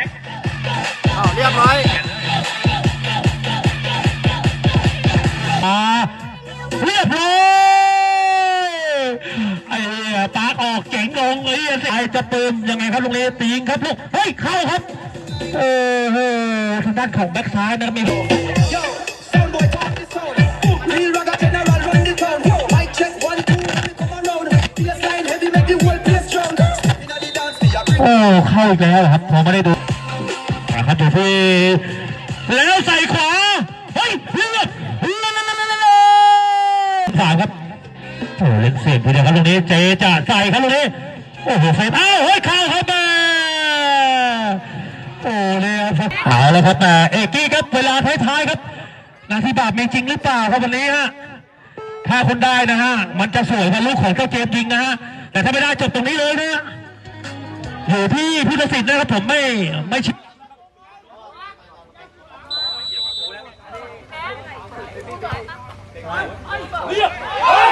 อ้าวเรียบร้อยมาเรียบร้อยไอ้เหี้ยปากออกเจ๋งลงไอ้เหี้ยไอ้จะปืนยังไงครับลุงเลตีงครับลูกเฮ้ยเข้าครับเออเออทางด้านของแบ็คซ้ายนะครับมี Yo, sound boy, talk this sound. Real ragga general run the town. Yo, mic check one two, we come around. Bassline heavy, make the whole place drown. Inna the dance, we a bring โอ้เข้าอีกแล้วครับผมไม่ได้ดูอ่า ครับอยู่ที่แล้วใส่ขวาเฮ้ยเลือดขวาครับโอ้เล่นเสียงทีเดียวครับตรงนี้เจจะใส่ครับตรงนี้โอ้โหเฟรมอ้าเฮ้ยเข้าครับแม่โอ้เนี่ยครับเอาแล้วครับแม่เอกกี้ครับเวลาท้ายๆครับนาทีบาปมีจริงหรือเปล่าครับวันนี้ฮะถ้าคุณได้นะฮะมันจะสวยกว่าลูกของเจ้าเจมจริงนะฮะแต่ถ้าไม่ได้จบตรงนี้เลยนะฮะอยู่ที่ผู้ตัดสินนะครับผมไม่ไม่ Olha!